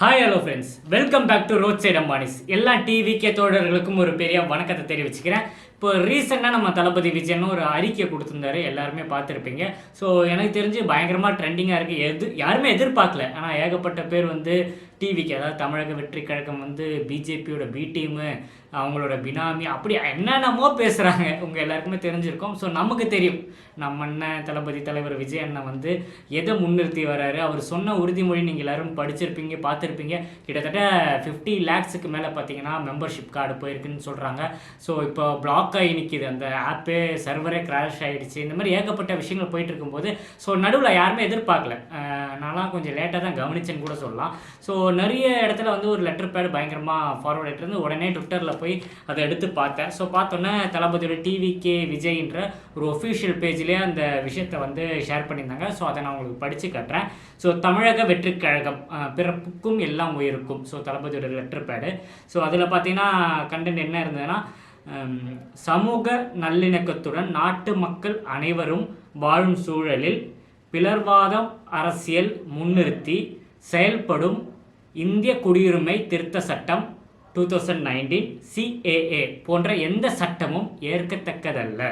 Hi hello friends welcome back to road side Ambanis எல்லா டிவிகே தோழர்களுக்கும் ஒரு பெரிய வணக்கத்தை தெரிவிச்சுக்கிறேன். இப்போ ரீசெண்டாக நம்ம தளபதி விஜயன் ஒரு அறிக்கை கொடுத்துருந்தாரு. எல்லாருமே பார்த்துருப்பீங்க. ஸோ எனக்கு தெரிஞ்சு பயங்கரமாக ட்ரெண்டிங்காக இருக்குது எது யாருமே எதிர்பார்க்கல. ஆனால் ஏகப்பட்ட பேர் வந்து டிவிக்கு அதாவது தமிழக வெற்றி கழகம் வந்து பிஜேபியோட பி டீமு அவங்களோட பினாமி அப்படி என்னென்னமோ பேசுகிறாங்க உங்கள் எல்லாருக்குமே தெரிஞ்சிருக்கும். ஸோ நமக்கு தெரியும். நம்ம அண்ணன் தளபதி தலைவர் விஜய் அண்ணன் வந்து எதை முன்னிறுத்தி வராரு? அவர் சொன்ன உறுதிமொழி நீங்கள் எல்லாரும் படிச்சிருப்பீங்க பார்த்துருப்பீங்க. கிட்டத்தட்ட ஃபிஃப்டி லேக்ஸுக்கு மேலே பார்த்தீங்கன்னா மெம்பர்ஷிப் கார்டு போயிருக்குன்னு சொல்கிறாங்க ஸோ இப்போ பிளாக் ஆகி நிற்கிது அந்த ஆப்பே சர்வரே கிராஷ் ஆகிடுச்சு இந்த மாதிரி ஏகப்பட்ட விஷயங்கள் போயிட்டு இருக்கும்போது ஸோ நடுவில் யாருமே எதிர்பார்க்கல. நான்லாம் கொஞ்சம் லேட்டாக தான் கவனிச்சேன்னு கூட சொல்லலாம். ஸோ நிறைய இடத்துல வந்து ஒரு லெட்டர் பேட் பயங்கரமாக ஃபார்வர்ட் ஆகிட்டு இருந்து உடனே ட்விட்டரில் போய் அதை எடுத்து பார்த்தேன். ஸோ பார்த்தோன்னே தளபதியோட டிவிகே விஜய்ன்ற ஒரு ஒஃபிஷியல் பேஜ்லேயே அந்த விஷயத்தை வந்து ஷேர் பண்ணியிருந்தாங்க. ஸோ அதை நான் உங்களுக்கு படித்து காட்டுறேன். ஸோ தமிழக வெற்றி கழகம் பிறப்புக்கும் எல்லாம் உயிருக்கும். ஸோ தளபதியோட லெட்டர் பேடு ஸோ அதில் பார்த்தீங்கன்னா கண்டென்ட் என்ன இருந்ததுன்னா சமூக நல்லிணக்கத்துடன் நாட்டு மக்கள் அனைவரும் வாழும் சூழலில் பிளர்வாதம் அரசியல் முன்னிறுத்தி செயல்படும் இந்திய குடியுரிமை திருத்த சட்டம் டூ தௌசண்ட் நைன்டீன் சிஏஏ போன்ற எந்த சட்டமும் ஏற்கத்தக்கதல்ல.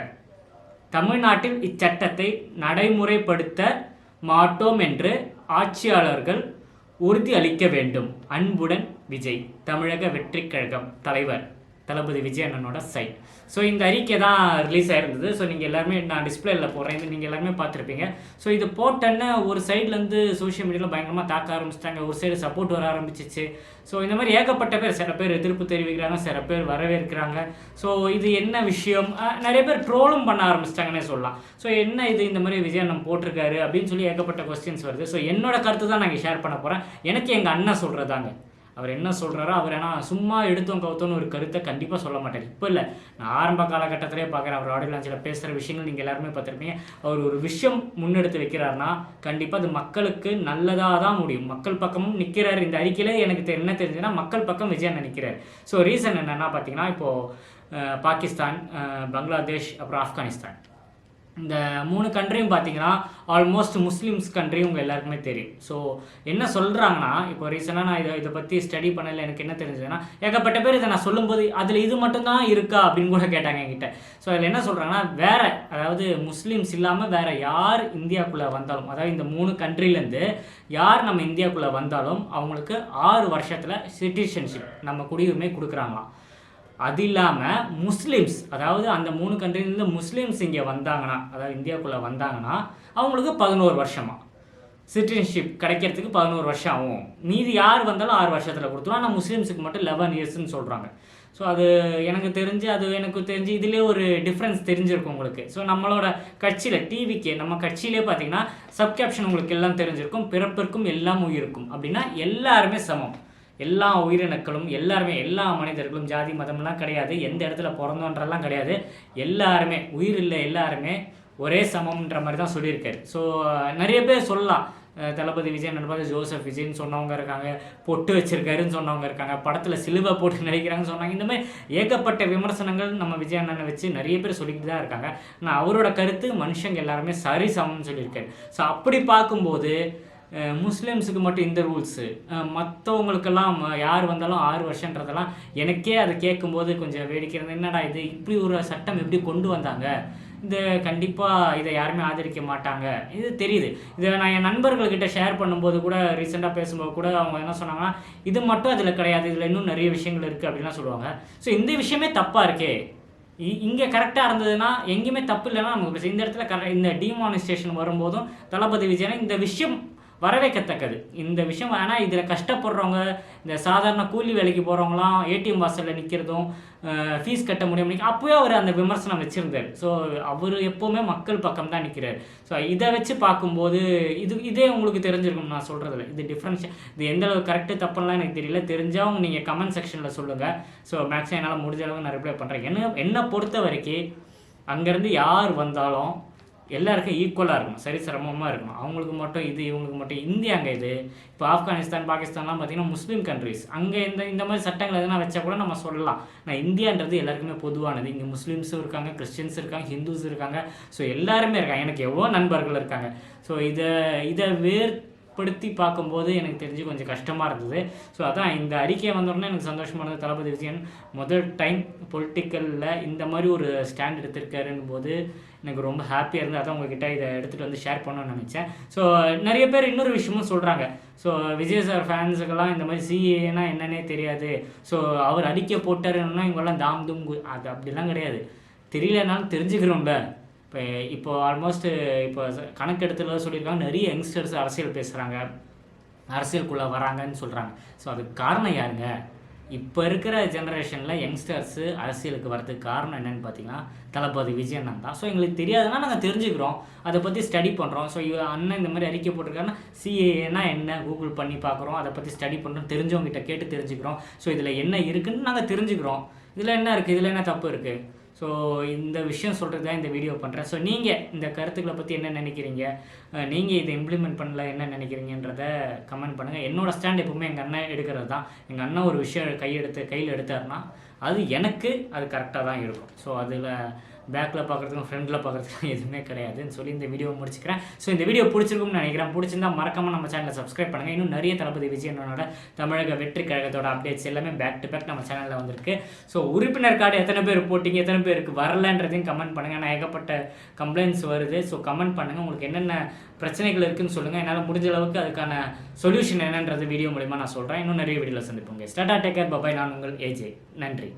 தமிழ்நாட்டில் இச்சட்டத்தை நடைமுறைப்படுத்த மாட்டோம் என்று ஆட்சியாளர்கள் உறுதி அளிக்க வேண்டும். அன்புடன் விஜய் தமிழக வெற்றிக் கழகம் தலைவர். தளபதி விஜய் அண்ணனோட சைட் ஸோ இந்த அறிக்கை தான் ரிலீஸ் ஆயிருந்தது. ஸோ நீங்கள் எல்லாருமே நான் டிஸ்பிளேல போடுறேன் இது நீங்கள் எல்லாருமே பார்த்துருப்பீங்க. ஸோ இது போட்டோன்னே ஒரு சைட்லேருந்து சோஷியல் மீடியாவில் பயங்கரமாக தாக்க ஆரம்பிச்சிட்டாங்க. ஒரு சைடு சப்போர்ட் வர ஆரம்பிச்சிச்சு. ஸோ இந்த மாதிரி ஏகப்பட்ட பேர் சில பேர் எதிர்ப்பு தெரிவிக்கிறாங்க சில பேர் வரவேற்கிறாங்க. ஸோ இது என்ன விஷயம்? நிறைய பேர் ட்ரோலும் பண்ண ஆரம்பிச்சிட்டாங்கன்னே சொல்லலாம். ஸோ என்ன இது இந்த மாதிரி விஜய் அண்ணன் போட்டிருக்காரு அப்படின்னு சொல்லி ஏகப்பட்ட கொஸ்டின்ஸ் வருது. ஸோ என்னோட கருத்து தான் நாங்கள் ஷேர் பண்ண போகிறேன் எனக்கு எங்கள் அண்ணன் சொல்கிறதாங்க அவர் என்ன சொல்கிறாரோ அவர் ஏன்னா சும்மா எடுத்தோம் கவுத்தோன்னு ஒரு கருத்தை கண்டிப்பாக சொல்ல மாட்டார். இப்போ இல்லை நான் ஆரம்ப காலகட்டத்திலே பார்க்குறேன் அவர் ஆடியோ லான்ச்சில் பேசுகிற விஷயங்கள் நீங்கள் எல்லாருமே பார்த்துருப்பீங்க. அவர் ஒரு விஷயம் முன்னெடுத்து வைக்கிறாருன்னா கண்டிப்பாக அது மக்களுக்கு நல்லதாக தான் முடியும். மக்கள் பக்கமும் நிற்கிறார் இந்த அறிக்கையில் எனக்கு என்ன தெரிஞ்சுன்னா மக்கள் பக்கம் விஜய் அண்ணன் நிற்கிறார் ஸோ ரீசன் என்னென்னா பார்த்தீங்கன்னா இப்போது பாகிஸ்தான் பங்களாதேஷ் அப்புறம் ஆப்கானிஸ்தான். இந்த மூணு கண்ட்ரியும் பார்த்தீங்கன்னா ஆல்மோஸ்ட் முஸ்லீம்ஸ் கண்ட்ரி உங்கள் எல்லாருக்குமே தெரியும். ஸோ என்ன சொல்கிறாங்கன்னா இப்போ ரீசெண்டாக நான் இதை இதை பற்றி ஸ்டடி பண்ணல எனக்கு என்ன தெரிஞ்சதுன்னா ஏகப்பட்ட பேர் இதை நான் சொல்லும்போது அதில் இது மட்டும்தான் இருக்கா அப்படின்னு கூட கேட்டாங்க என்கிட்ட. ஸோ அதில் என்ன சொல்கிறாங்கன்னா வேற அதாவது முஸ்லீம்ஸ் இல்லாமல் வேற யார் இந்தியாவுக்குள்ளே வந்தாலும் அதாவது இந்த மூணு கண்ட்ரிலேருந்து யார் நம்ம இந்தியாவுக்குள்ளே வந்தாலும் அவங்களுக்கு ஆறு வருஷத்தில் சிட்டிசன்ஷிப் நம்ம குடியுரிமை கொடுக்குறாங்களாம். அது இல்லாமல் முஸ்லீம்ஸ் அதாவது அந்த மூணு கண்ட்ரிலேருந்து முஸ்லீம்ஸ் இங்கே வந்தாங்கன்னா அதாவது இந்தியாவுக்குள்ளே வந்தாங்கன்னா அவங்களுக்கு பதினோரு வருஷமாக சிட்டிசன்ஷிப் கிடைக்கிறதுக்கு பதினோரு வருஷம் ஆகும். மீதி யார் வந்தாலும் ஆறு வருஷத்தில் கொடுத்துரும். ஆனால் முஸ்லீம்ஸுக்கு மட்டும் லெவன் இயர்ஸ்ன்னு சொல்கிறாங்க ஸோ அது எனக்கு தெரிஞ்சு அது எனக்கு தெரிஞ்சு இதிலே ஒரு டிஃப்ரென்ஸ் தெரிஞ்சிருக்கும் உங்களுக்கு. ஸோ நம்மளோட கட்சியில் டிவிக்கு நம்ம கட்சியிலே பார்த்தீங்கன்னா சப்கேப்ஷன் உங்களுக்கு எல்லாம் தெரிஞ்சிருக்கும். பிறப்பிற்கும் எல்லாம் உயிருக்கும். அப்படின்னா எல்லாருமே சமம். எல்லா உயிரினங்களும் எல்லாருமே எல்லா மனிதர்களும் ஜாதி மதம்லாம் கிடையாது எந்த இடத்துல பிறந்தோன்றலாம் கிடையாது. எல்லாருமே உயிர் இல்லை எல்லாருமே ஒரே சமம்ன்ற மாதிரி தான் சொல்லியிருக்காரு. ஸோ நிறைய பேர் சொல்லலாம். தளபதி விஜய் நண்பர் ஜோசப் விஜய்னு சொன்னவங்க இருக்காங்க பொட்டு வச்சிருக்காருன்னு சொன்னவங்க இருக்காங்க படத்தில் சிலுவை போட்டு நடிக்கிறாங்கன்னு சொன்னாங்க. இந்த மாதிரி ஏகப்பட்ட விமர்சனங்கள் நம்ம விஜய் அண்ணனை வச்சு நிறைய பேர் சொல்லிக்கிட்டு தான் இருக்காங்க. ஆனால் அவரோட கருத்து மனுஷங்க எல்லாருமே சரி சமம்னு சொல்லியிருக்காரு. ஸோ அப்படி பார்க்கும்போது முஸ்லீம்ஸுக்கு மட்டும் இந்த ரூல்ஸு மற்றவங்களுக்கெல்லாம் யார் வந்தாலும் ஆறு வருஷன்றதெல்லாம் எனக்கே அதை கேட்கும்போது கொஞ்சம் வேடிக்கை என்னடா இது இப்படி ஒரு சட்டம் எப்படி கொண்டு வந்தாங்க? இந்த கண்டிப்பாக இதை யாருமே ஆதரிக்க மாட்டாங்க. இது தெரியுது. இதை நான் என் நண்பர்கள்கிட்ட ஷேர் பண்ணும்போது கூட ரீசெண்டாக பேசும்போது கூட அவங்க என்ன சொன்னாங்கன்னா இது மட்டும் அதில் கிடையாது இதில் இன்னும் நிறைய விஷயங்கள் இருக்குது அப்படின்லாம் சொல்லுவாங்க. ஸோ இந்த விஷயமே தப்பாக இருக்கே. இ- இங்கே கரெக்டாக இருந்ததுன்னா எங்கேயுமே தப்பு இல்லைன்னா நமக்கு இந்த இடத்துல கரெக்ட் இந்த டிமானிஸ்ட்ரேஷன் வரும்போதும் தளபதி விஜயனா இந்த விஷயம் வரவேற்கத்தக்கது. இந்த விஷயம் ஆனால் இதில் கஷ்டப்படுறவங்க இந்த சாதாரண கூலி வேலைக்கு போகிறவங்களாம் ஏடிஎம் வாசலில் நிற்கிறதும் ஃபீஸ் கட்ட முடியும் அப்போவே அவர் அந்த விமர்சனம் வச்சுருந்தார். ஸோ அவர் எப்போவுமே மக்கள் பக்கம் தான் நிற்கிறார் ஸோ இதை வச்சு பார்க்கும்போது இது இதே உங்களுக்கு தெரிஞ்சிருக்கும் நான் சொல்கிறதில்ல இது டிஃப்ரென்ஸ் இது எந்த அளவுக்கு கரெக்டு தப்புலாம் எனக்கு தெரியல. தெரிஞ்சவங்க நீங்கள் கமெண்ட் செக்ஷனில் சொல்லுங்கள் ஸோ மேக்ஸிமம் என்னால் முடிஞ்ச அளவுக்கு நான் ரிப்ளை பண்ணுறேன் என்ன என்னை பொறுத்த வரைக்கும் அங்கேருந்து யார் வந்தாலும் எல்லாருக்கும் ஈக்குவலாக இருக்கும் சரி சிரமமாக இருக்கும் அவங்களுக்கு மட்டும் இது இவங்களுக்கு மட்டும் இந்தியாங்க இது. இப்போ ஆப்கானிஸ்தான் பாகிஸ்தான்லாம் பார்த்தீங்கன்னா முஸ்லீம் கண்ட்ரிஸ் அங்கே இந்த இந்த மாதிரி சட்டங்கள் எதனா வச்சா கூட நம்ம சொல்லலாம். நான் இந்தியான்றது எல்லாருக்குமே பொதுவானது. இங்கே முஸ்லீம்ஸும் இருக்காங்க கிறிஸ்டின்ஸ் இருக்காங்க ஹிந்துஸ் இருக்காங்க. ஸோ எல்லாருமே இருக்காங்க. எனக்கு எவ்வளோ நண்பர்கள் இருக்காங்க. ஸோ இதை இதை வேர் படுத்தி பார்க்கும்போது எனக்கு தெரிஞ்சு கொஞ்சம் கஷ்டமாக இருந்தது. ஸோ அதான் இந்த அறிக்கை வந்தோடனே எனக்கு சந்தோஷமாக இருந்தது. தளபதி விஜயன் முதல் டைம் பொலிட்டிக்கலில் இந்த மாதிரி ஒரு ஸ்டாண்ட் எடுத்திருக்காருன்னு போது எனக்கு ரொம்ப ஹாப்பியாக இருந்து அதான் உங்ககிட்ட இதை எடுத்துகிட்டு வந்து ஷேர் பண்ணணும்னு நினச்சேன். ஸோ நிறைய பேர் இன்னொரு விஷயமும் சொல்கிறாங்க ஸோ விஜய் சார் ஃபேன்ஸுக்கெல்லாம் இந்த மாதிரி சிஏனா என்னன்னே தெரியாது. ஸோ அவர் அடிக்க போட்டாருன்னா இவங்கெல்லாம் தாம் தும் அது அப்படிலாம் கிடையாது. தெரியலனாலும் தெரிஞ்சுக்கிறோம்ல. இப்போ இப்போ ஆல்மோஸ்ட் இப்போ கணக்கெடுத்துல சொல்லியிருக்காங்க நிறைய யங்ஸ்டர்ஸ் அரசியல் பேசுகிறாங்க அரசியலுக்குள்ளே வராங்கன்னு சொல்கிறாங்க ஸோ அதுக்கு காரணம் யாருங்க? இப்போ இருக்கிற ஜென்ரேஷனில் யங்ஸ்டர்ஸு அரசியலுக்கு வரதுக்கு காரணம் என்னன்னு பார்த்தீங்கன்னா தளபதி விஜயன் தான். ஸோ எங்களுக்கு தெரியாதுன்னா நாங்கள் தெரிஞ்சுக்கிறோம். அதை பற்றி ஸ்டடி பண்ணுறோம் ஸோ இவ அண்ணன் இந்த மாதிரி அறிக்கை போட்டிருக்காருன்னா சிஏஏனா என்ன? கூகுள் பண்ணி பார்க்குறோம். அதை பற்றி ஸ்டடி பண்ணுறோம் தெரிஞ்சவங்ககிட்ட கேட்டு தெரிஞ்சுக்கிறோம். ஸோ இதில் என்ன இருக்குதுன்னு நாங்கள் தெரிஞ்சுக்கிறோம். இதில் என்ன இருக்குது இதில் என்ன தப்பு இருக்குது ஸோ இந்த விஷயம் சொல்கிறது தான் இந்த வீடியோ பண்ணுறேன் ஸோ நீங்கள் இந்த கருத்துக்களை பற்றி என்ன நினைக்கிறீங்க? நீங்கள் இதை இம்ப்ளிமெண்ட் பண்ணல என்ன நினைக்கிறீங்கன்றத கமெண்ட் பண்ணுங்கள் என்னோடய ஸ்டாண்ட் எப்பவுமே எங்கள் அண்ணன் எடுக்கிறது தான் எங்கள் அண்ணன் ஒரு விஷயம் கையெடுத்து கையில் எடுத்தாருன்னா அது எனக்கு அது கரெக்டாக தான் இருக்கும். ஸோ அதில் பேக்கில் பார்க்குறதுக்கும் ஃப்ரண்டில் பார்க்குறதுக்கும் எதுவுமே கிடையாதுன்னு சொல்லி இந்த வீடியோ முடிச்சுக்கிறேன். ஸோ இந்த வீடியோ பிடிச்சிருக்கும்னு நினைக்கிறேன். பிடிச்சிருந்தா மறக்காமல் நம்ம சேனலை சப்ஸ்கிரைப் பண்ணுங்கள் இன்னும் நிறைய தளபதி விஜயனோட தமிழக வெற்றி கழகத்தோட அப்டேட்ஸ் எல்லாமே பேக் டு பேக் நம்ம சேனலில் வந்திருக்கு. ஸோ உறுப்பினர் கார்டு எத்தனை பேர் போட்டிங்க எத்தனை பேருக்கு வரலன்றதையும் கமெண்ட் பண்ணுங்கள் நான் ஏகப்பட்ட கம்ப்ளைண்ட்ஸ் வருது. ஸோ கமெண்ட் பண்ணுங்கள் உங்களுக்கு என்னென்ன பிரச்சனைகள் இருக்குன்னு சொல்லுங்கள் என்னால் முடிஞ்ச அளவுக்கு அதுக்கான சொல்யூஷன் என்னன்றது வீடியோ மூலிமா நான் சொல்கிறேன் இன்னும் நிறைய வீடியோவில் சந்திப்போங்க ஸ்டார்டா டேக்கர் பபாய் நான் உங்கள் ஏஜே நன்றி.